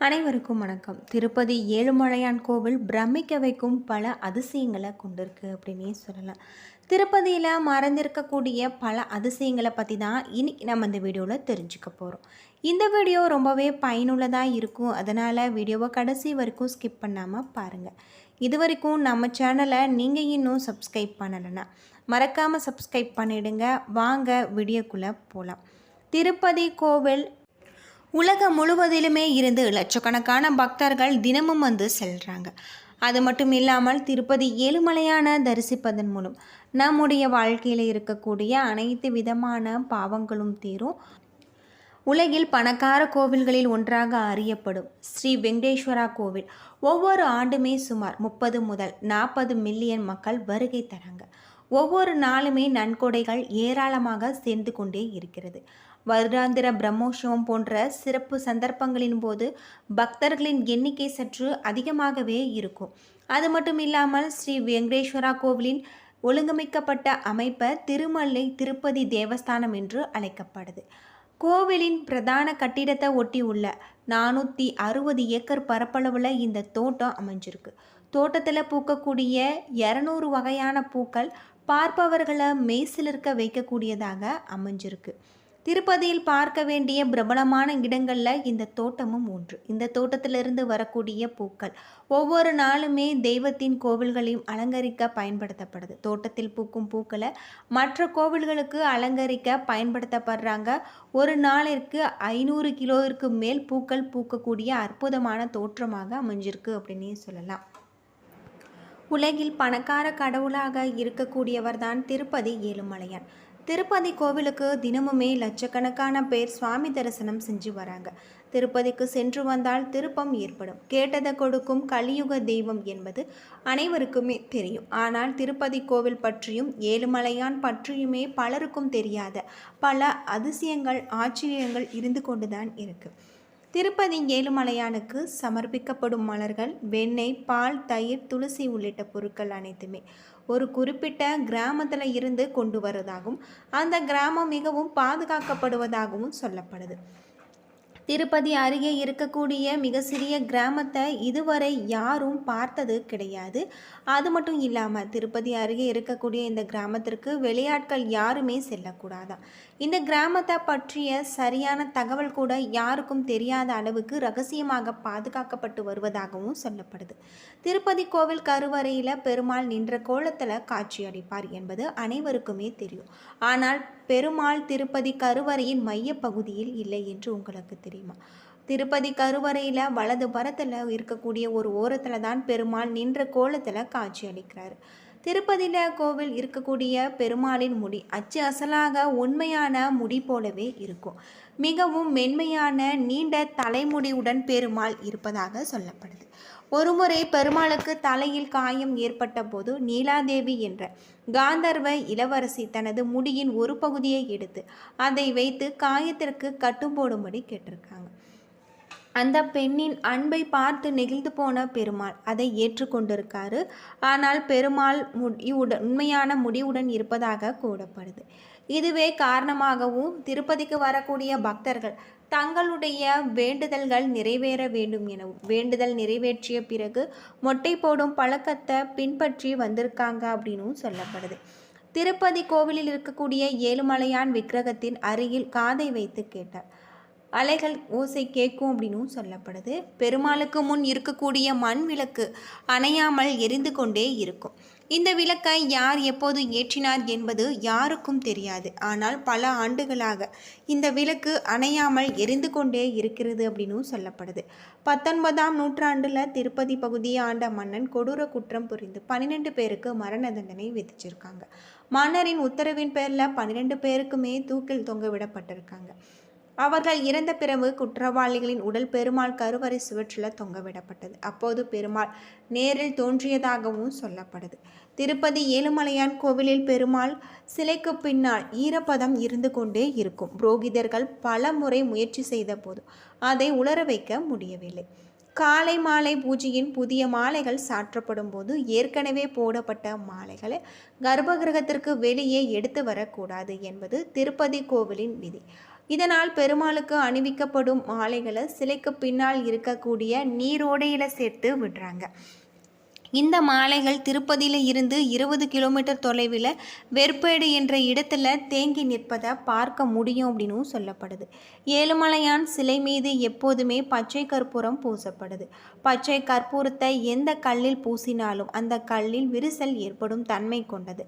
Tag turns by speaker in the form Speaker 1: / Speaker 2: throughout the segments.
Speaker 1: அனைவருக்கும் வணக்கம். திருப்பதி ஏழுமலையான் கோவில் பிரமிக்க வைக்கும் பல அதிசயங்களை கொண்டிருக்கு அப்படின்னே சொல்லலாம். திருப்பதியில் மறைந்திருக்கக்கூடிய பல அதிசயங்களை பற்றி தான் இன்றைக்கி நம்ம இந்த வீடியோவில் தெரிஞ்சுக்க போகிறோம் இந்த வீடியோ ரொம்பவே பயனுள்ளதாக இருக்கும். அதனால் வீடியோவை கடைசி வரைக்கும் ஸ்கிப் பண்ணாமல் பாருங்கள் இது வரைக்கும் நம்ம சேனலை நீங்கள் இன்னும் சப்ஸ்கிரைப் பண்ணலைன்னா மறக்காமல் சப்ஸ்கிரைப் பண்ணிவிடுங்க வாங்க வீடியோக்குள்ளே போகலாம் திருப்பதி கோவில் உலகம் முழுவதிலுமே இருந்து லட்சக்கணக்கான பக்தர்கள் தினமும் வந்து செல்கிறாங்க அது மட்டும் இல்லாமல் திருப்பதி ஏழுமலையான தரிசிப்பதன் மூலம் நம்முடைய வாழ்க்கையில் இருக்கக்கூடிய அனைத்து விதமான பாவங்களும் தீரும். உலகில் பணக்கார கோவில்களில் ஒன்றாக அறியப்படும் ஸ்ரீ வெங்கடேஸ்வரா கோவில் ஒவ்வொரு ஆண்டுமே சுமார் முப்பது முதல் நாற்பது மில்லியன் மக்கள் வருகை தராங்க. ஒவ்வொரு நாளுமே நன்கொடைகள் ஏராளமாக சேர்ந்து கொண்டே இருக்கிறது. வருடாந்திர பிரம்மோற்சவம் போன்ற சிறப்பு சந்தர்ப்பங்களின் போது பக்தர்களின் எண்ணிக்கை சற்று அதிகமாகவே இருக்கும். அது மட்டும் இல்லாமல் ஸ்ரீ வெங்கடேஸ்வரா கோவிலின் ஒழுங்கமைக்கப்பட்ட அமைப்பை திருமலை திருப்பதி தேவஸ்தானம் என்று அழைக்கப்படுது. கோவிலின் பிரதான கட்டிடத்தை ஒட்டி உள்ள நானூற்றி அறுபது ஏக்கர் பரப்பளவில் இந்த தோட்டம் அமைஞ்சிருக்கு. தோட்டத்தில் பூக்கக்கூடிய இரநூறு வகையான பூக்கள் பார்ப்பவர்களை மெய்சிலிருக்க வைக்கக்கூடியதாக அமைஞ்சிருக்கு. திருப்பதியில் பார்க்க வேண்டிய பிரபலமான இடங்களில் இந்த தோட்டமும் ஒன்று. இந்த தோட்டத்திலிருந்து வரக்கூடிய பூக்கள். ஒவ்வொரு நாளுமே தெய்வத்தின் கோவில்களையும் அலங்கரிக்க பயன்படுத்தப்படுது. தோட்டத்தில் பூக்கும் பூக்களை மற்ற கோவில்களுக்கு அலங்கரிக்க பயன்படுத்தப்படுறாங்க. ஒரு நாளிற்கு ஐநூறு கிலோவிற்கு மேல் பூக்கள் பூக்கக்கூடிய அற்புதமான தோற்றமாக அமைஞ்சிருக்கு அப்படின்னே சொல்லலாம். உலகில் பணக்கார கடவுளாக இருக்கக்கூடியவர் தான் திருப்பதி ஏழுமலையான். திருப்பதி கோவிலுக்கு தினமுமே லட்சக்கணக்கான பேர் சுவாமி தரிசனம் செஞ்சு வராங்க. திருப்பதிக்கு சென்று வந்தால் திருப்பம் ஏற்படும். கேட்டதை கொடுக்கும் கலியுக தெய்வம் என்பது அனைவருக்குமே தெரியும். ஆனால் திருப்பதி கோவில் பற்றியும் ஏழுமலையான் பற்றியுமே பலருக்கும் தெரியாத பல அதிசயங்கள் ஆச்சரியங்கள் இருந்து கொண்டுதான் இருக்குது திருப்பதி ஏழுமலையானுக்கு சமர்ப்பிக்கப்படும் மலர்கள் வெண்ணெய் பால் தயிர் துளசி உள்ளிட்ட பொருட்கள் அனைத்துமே. ஒரு குறிப்பிட்ட கிராமத்தில் இருந்து கொண்டு வருவதாகவும் அந்த கிராமம் மிகவும் பாதுகாக்கப்படுவதாகவும் சொல்லப்படுது. திருப்பதி அருகே இருக்கக்கூடிய மிக சிறிய கிராமத்தை இதுவரை யாரும் பார்த்தது கிடையாது. அது மட்டும் இல்லாமல் திருப்பதி அருகே இருக்கக்கூடிய இந்த கிராமத்திற்கு வெளியாட்கள் யாருமே செல்லக்கூடாதான் இந்த கிராமத்தை பற்றிய சரியான தகவல் கூட யாருக்கும் தெரியாத அளவுக்கு ரகசியமாக பாதுகாக்கப்பட்டு வருவதாகவும் சொல்லப்படுது. திருப்பதி கோவில் கருவறையில் பெருமாள் நின்ற கோலத்தில் காட்சியளிப்பார் என்பது அனைவருக்குமே தெரியும். ஆனால் பெருமாள் திருப்பதி கருவறையின் மைய பகுதியில் இல்லை என்று உங்களுக்கு தெரியும். திருப்பதி கருவறையில் வலது பரத்தில் இருக்கக்கூடிய ஒரு ஓரத்தில் தான் பெருமாள் நின்ற கோலத்தில் காட்சி அளிக்கிறார். திருப்பதியில் கோவில் இருக்கக்கூடிய பெருமாளின் முடி அச்சு அசலாக உண்மையான முடி போலவே இருக்கும். மிகவும் மென்மையான நீண்ட தலைமுடியுடன் பெருமாள் இருப்பதாக சொல்லப்படுது. ஒருமுறை பெருமாளுக்கு தலையில் காயம் ஏற்பட்ட போது நீலாதேவி என்ற காந்தர்வ இளவரசி தனது முடியின் ஒரு பகுதியை எடுத்து அதை வைத்து காயத்திற்கு கட்டும் போடும்படி கேட்டிருக்காங்க. அந்த பெண்ணின் அன்பை பார்த்து நெகிழ்ந்து போன பெருமாள் அதை ஏற்றுக்கொண்டிருக்காரு. ஆனால் பெருமாள் முடிவுடன் உண்மையான முடிவுடன் இருப்பதாக கூறப்படுது. இதுவே காரணமாகவும் திருப்பதிக்கு வரக்கூடிய பக்தர்கள் தங்களுடைய வேண்டுதல்கள் நிறைவேற வேண்டும் எனவும் வேண்டுதல் நிறைவேற்றிய பிறகு மொட்டை போடும் பழக்கத்தை பின்பற்றி வந்திருக்காங்க அப்படின்னும் சொல்லப்படுது. திருப்பதி கோவிலில் இருக்கக்கூடிய ஏழுமலையான் விக்கிரகத்தின் அருகில் காதை வைத்து கேட்டார். அலைகள் ஓசை கேட்கும் அப்படின்னும் சொல்லப்படுது. பெருமாளுக்கு முன் இருக்கக்கூடிய மண் விளக்கு அணையாமல் எரிந்து கொண்டே இருக்கும். இந்த விளக்கை யார் எப்போது ஏற்றினார் என்பது யாருக்கும் தெரியாது. ஆனால் பல ஆண்டுகளாக இந்த விளக்கு அணையாமல் எரிந்து கொண்டே இருக்கிறது அப்படின்னும் சொல்லப்படுது. பத்தொன்பதாம் நூற்றாண்டில் திருப்பதி பகுதியை ஆண்ட மன்னன் கொடூர குற்றம் புரிந்து பன்னிரெண்டு பேருக்கு மரண தண்டனை விதிச்சிருக்காங்க. மன்னரின் உத்தரவின் பேரில் பன்னிரெண்டு பேருக்குமே தூக்கில் தொங்க விடப்பட்டிருக்காங்க. அவர்கள் இறந்த பிறகு குற்றவாளிகளின் உடல் பெருமாள் கருவறை சுவற்றில் தொங்கவிடப்பட்டது. அப்போது பெருமாள் நேரில் தோன்றியதாகவும் சொல்லப்படுது. திருப்பதி ஏழுமலையான் கோவிலில் பெருமாள் சிலைக்கு பின்னால் ஈரப்பதம் இருந்து கொண்டே இருக்கும். புரோகிதர்கள் பல முறை முயற்சி செய்த போது அதை உலர வைக்க முடியவில்லை. காலை மாலை பூஜையின் புதிய மாலைகள் சாற்றப்படும் போது ஏற்கனவே போடப்பட்ட மாலைகளை கர்ப்பகிரகத்திற்கு வெளியே எடுத்து வரக்கூடாது என்பது திருப்பதி கோவிலின் விதி. இதனால் பெருமாளுக்கு அணிவிக்கப்படும் மாலைகளை சிலைக்கு பின்னால் இருக்கக்கூடிய நீரோடையில் சேர்த்து விடுறாங்க. இந்த மாலைகள் திருப்பதியில் இருந்து இருபது கிலோமீட்டர் தொலைவில் வெற்பேடு என்ற இடத்துல தேங்கி நிற்பதை பார்க்க முடியும் அப்படின்னும் சொல்லப்படுது. ஏழுமலையான் சிலை மீது எப்போதுமே பச்சை கற்பூரம் பூசப்படுது. பச்சை கற்பூரத்தை எந்த கல்லில் பூசினாலும் அந்த கல்லில் விரிசல் ஏற்படும் தன்மை கொண்டது.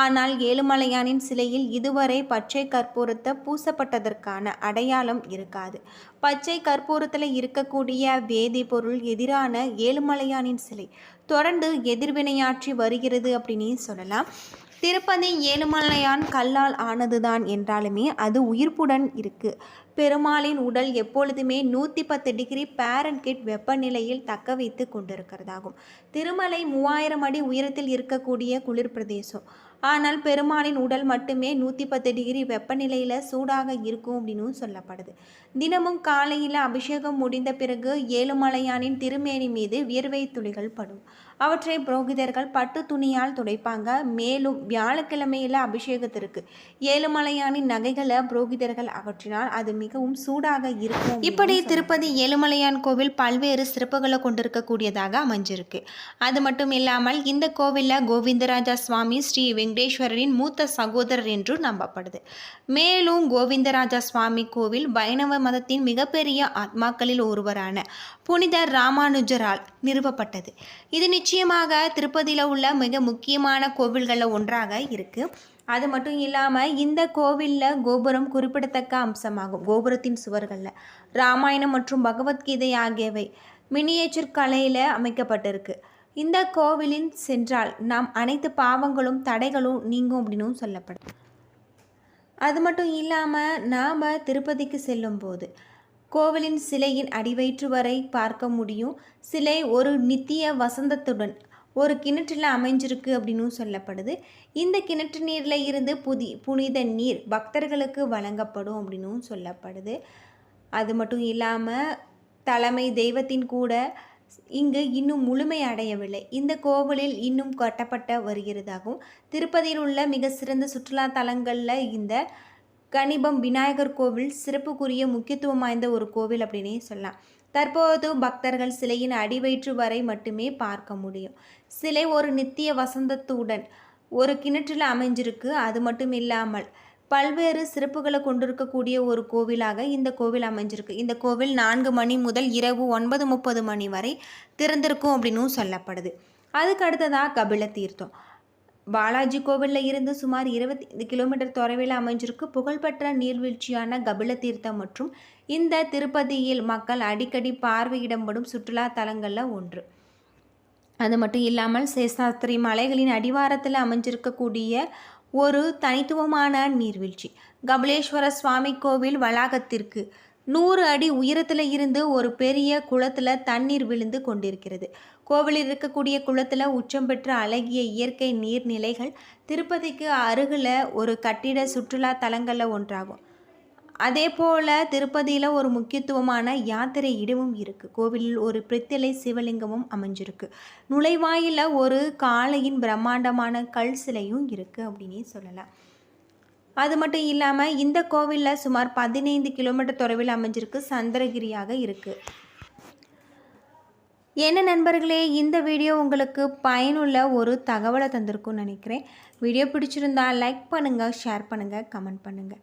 Speaker 1: ஆனால் ஏழுமலையானின் சிலையில் இதுவரை பச்சை கற்பூரத்தை பூசப்பட்டதற்கான அடையாளம் இருக்காது. பச்சை கற்பூரத்தில் இருக்கக்கூடிய வேதிப்பொருள் எதிரான ஏழுமலையானின் சிலை தொடர்ந்து எதிர்வினையாற்றி வருகிறது அப்படின்னு சொல்லலாம். திருப்பதி ஏழுமலையான் கல்லால் ஆனதுதான் என்றாலுமே அது உயிர்ப்புடன் இருக்குது பெருமாளின் உடல் எப்பொழுதுமே நூற்றி பத்து டிகிரி பேரன்கிட் வெப்பநிலையில் தக்க வைத்து கொண்டிருக்கிறதாகும். திருமலை மூவாயிரம் அடி உயரத்தில் இருக்கக்கூடிய குளிர் பிரதேசம். ஆனால் பெருமாளின் உடல் மட்டுமே நூற்றி பத்து டிகிரி வெப்பநிலையில் சூடாக இருக்கும் அப்படின்னு சொல்லப்படுது. தினமும் காலையில் அபிஷேகம் முடிந்த பிறகு ஏழுமலையானின் திருமேனி மீது வியர்வை துளிகள் படும். அவற்றை புரோகிதர்கள் பட்டு துணியால் துடைப்பாங்க. மேலும் வியாழக்கிழமையில் அபிஷேகத்திற்கு ஏழுமலையானின் நகைகளை புரோகிதர்கள் அகற்றினால் அது மிகவும் சூடாக இருக்கும் இப்படி திருப்பதி ஏழுமலையான் கோவில் பல்வேறு சிறப்புகளை கொண்டிருக்கக்கூடியதாக அமைஞ்சிருக்கு. அது மட்டும் இல்லாமல் இந்த கோவிலில் கோவிந்தராஜா சுவாமி ஸ்ரீ வெங்கடேஸ்வரரின் மூத்த சகோதரர் என்று நம்பப்படுது. மேலும் கோவிந்தராஜா சுவாமி கோவில் வைணவ மதத்தின் மிகப்பெரிய ஆத்மாக்களில் ஒருவரான புனித ராமானுஜரால் நிறுவப்பட்டது. இது நிச்சயமாக திருப்பதியில் உள்ள மிக முக்கியமான கோவில்களில் ஒன்றாக இருக்குது அது மட்டும் இல்லாமல் இந்த கோவிலில் கோபுரம் குறிப்பிடத்தக்க அம்சமாகும். கோபுரத்தின் சுவர்களில் ராமாயணம் மற்றும் பகவத்கீதை ஆகியவை மினியேச்சர் கலையில் அமைக்கப்பட்டிருக்கு. இந்த கோவிலின் சென்றால் நாம் அனைத்து பாவங்களும் தடைகளும் நீங்கும் அப்படின்னும் சொல்லப்படும். அது மட்டும் இல்லாமல் நாம் திருப்பதிக்கு செல்லும்போது கோவிலின் சிலையின் அடிவயிற்று வரை பார்க்க முடியும். சிலை ஒரு நித்திய வசந்தத்துடன் ஒரு கிணற்றில் அமைஞ்சிருக்கு அப்படின்னும் சொல்லப்படுது. இந்த கிணற்று நீரில் இருந்து புதி புனித நீர் பக்தர்களுக்கு வழங்கப்படும் அப்படின்னும் சொல்லப்படுது. அது மட்டும் இல்லாமல் தலைமை தெய்வத்தின் கூட இங்கு இன்னும் முழுமை அடையவில்லை. இந்த கோவிலில் இன்னும் கட்டப்பட்ட வருகிறதாகவும் திருப்பதியில் உள்ள மிக சிறந்த சுற்றுலா தலங்களில் இந்த கணிபம் விநாயகர் கோவில் சிறப்புக்குரிய முக்கியத்துவம் வாய்ந்த ஒரு கோவில் அப்படின்னே சொல்லலாம். தற்போது பக்தர்கள் சிலையின் அடிவயிற்று வரை மட்டுமே பார்க்க முடியும். சிலை ஒரு நித்திய வசந்தத்துடன் ஒரு கிணற்றில் அமைஞ்சிருக்கு. அது மட்டும் இல்லாமல் பல்வேறு சிறப்புகளை கொண்டிருக்கக்கூடிய ஒரு கோவிலாக இந்த கோவில் அமைஞ்சிருக்கு. இந்த கோவில் நான்கு மணி முதல் இரவு ஒன்பது முப்பது மணி வரை திறந்திருக்கும் அப்படின்னும் சொல்லப்படுது. அதுக்கு அடுத்ததாக கபில தீர்த்தம். பாலாஜி கோவிலில் இருந்து சுமார் இருபத்தி ஐந்து கிலோமீட்டர் தொலைவில் அமைஞ்சிருக்கு. புகழ்பெற்ற நீர்வீழ்ச்சியான கபில தீர்த்தம் மற்றும் இந்த திருப்பதியில் மக்கள் அடிக்கடி பார்வையிடப்படும் சுற்றுலா தலங்களில் ஒன்று. அது மட்டும் இல்லாமல் சேஷாஸ்திரி மலைகளின் அடிவாரத்தில் அமைஞ்சிருக்கக்கூடிய ஒரு தனித்துவமான நீர்வீழ்ச்சி. கபலேஸ்வர சுவாமி கோவில் வளாகத்திற்கு நூறு அடி உயரத்தில் இருந்து ஒரு பெரிய குளத்தில் தண்ணீர் விழுந்து கொண்டிருக்கிறது. கோவிலில் இருக்கக்கூடிய குளத்தில் உச்சம் பெற்ற அழகிய இயற்கை நீர்நிலைகள் திருப்பதிக்கு அருகில் ஒரு கட்டிட சுற்றுலா தலங்களில் ஒன்றாகும். அதே போல் திருப்பதியில் ஒரு முக்கியத்துவமான யாத்திரை இடமும் இருக்குது கோவிலில் ஒரு பிரித்திலை சிவலிங்கமும் அமைஞ்சிருக்கு. நுழைவாயில் ஒரு காளையின் பிரம்மாண்டமான கல் சிலையும் இருக்குது அப்படின்னே சொல்லலாம். அது மட்டும் இல்லாமல் இந்த கோவிலில் சுமார் பதினைந்து கிலோமீட்டர் தொலைவில் அமைஞ்சிருக்கு சந்திரகிரியாக இருக்குது என்ன நண்பர்களே இந்த வீடியோ உங்களுக்கு பயனுள்ள ஒரு தகவலை தந்திருக்கும்னு நினைக்கிறேன். வீடியோ பிடிச்சிருந்தா லைக் பண்ணுங்கள் ஷேர் பண்ணுங்கள் கமெண்ட் பண்ணுங்கள்